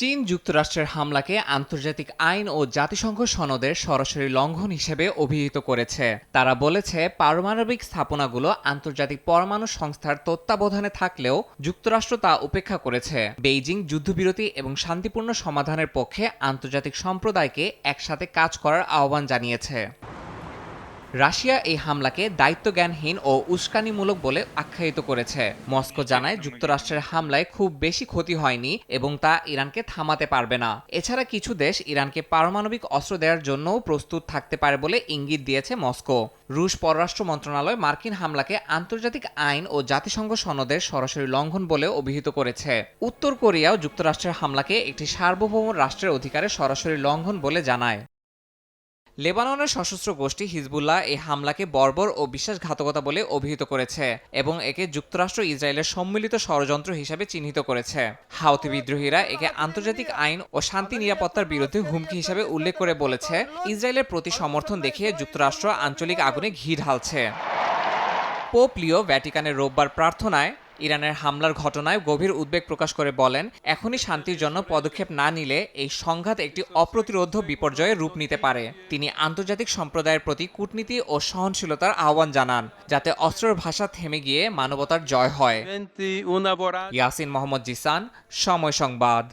চীন যুক্তরাষ্ট্রের হামলাকে আন্তর্জাতিক আইন ও জাতিসংঘ সনদের সরাসরি লঙ্ঘন হিসেবে অভিহিত করেছে। তারা বলেছে, পারমাণবিক স্থাপনাগুলো আন্তর্জাতিক পরমাণু সংস্থার তত্ত্বাবধানে থাকলেও যুক্তরাষ্ট্র তা উপেক্ষা করেছে। বেইজিং যুদ্ধবিরতি এবং শান্তিপূর্ণ সমাধানের পক্ষে আন্তর্জাতিক সম্প্রদায়কে একসাথে কাজ করার আহ্বান জানিয়েছে। রাশিয়া এই হামলাকে দায়িত্বজ্ঞানহীন ও উস্কানিমূলক বলে আখ্যায়িত করেছে। মস্কো জানায়, যুক্তরাষ্ট্রের হামলায় খুব বেশি ক্ষতি হয়নি এবং তা ইরানকে থামাতে পারবে না। এছাড়া কিছু দেশ ইরানকে পারমাণবিক অস্ত্র দেওয়ার জন্যও প্রস্তুত থাকতে পারে বলে ইঙ্গিত দিয়েছে মস্কো। রুশ পররাষ্ট্র মন্ত্রণালয় মার্কিন হামলাকে আন্তর্জাতিক আইন ও জাতিসংঘ সনদের সরাসরি লঙ্ঘন বলে অভিহিত করেছে। উত্তর কোরিয়াও যুক্তরাষ্ট্রের হামলাকে একটি সার্বভৌম রাষ্ট্রের অধিকারে সরাসরি লঙ্ঘন বলে জানায়। লেবাননের সশস্ত্র গোষ্ঠী হিজবুল্লাহ এই হামলাকে বর্বর ও বিশ্বাসঘাতকতা বলে অভিহিত করেছে এবং একে যুক্তরাষ্ট্র ইসরায়েলের সম্মিলিত ষড়যন্ত্র হিসাবে চিহ্নিত করেছে। হাউতি বিদ্রোহীরা একে আন্তর্জাতিক আইন ও শান্তি নিরাপত্তার বিরুদ্ধে হুমকি হিসাবে উল্লেখ করে বলেছে, ইসরায়েলের প্রতি সমর্থন দেখিয়ে যুক্তরাষ্ট্র আঞ্চলিক আগুনে ঘি ঢালছে পোপ লিও ভ্যাটিকানের রোববার প্রার্থনায় ইরানের হামলার ঘটনায় গভীর উদ্বেগ প্রকাশ করে বলেন, এখনই শান্তির জন্য পদক্ষেপ না নিলে এই সংঘাত একটি অপ্রতিরোধ বিপর্যয়ে রূপ নিতে পারে। তিনি আন্তর্জাতিক সম্প্রদায়ের প্রতি কূটনীতি ও সহনশীলতার আহ্বান জানান, যাতে অস্ত্রের ভাষা থেমে গিয়ে মানবতার জয় হয়। ইয়াসিন মোহাম্মদ জিসান, সময় সংবাদ।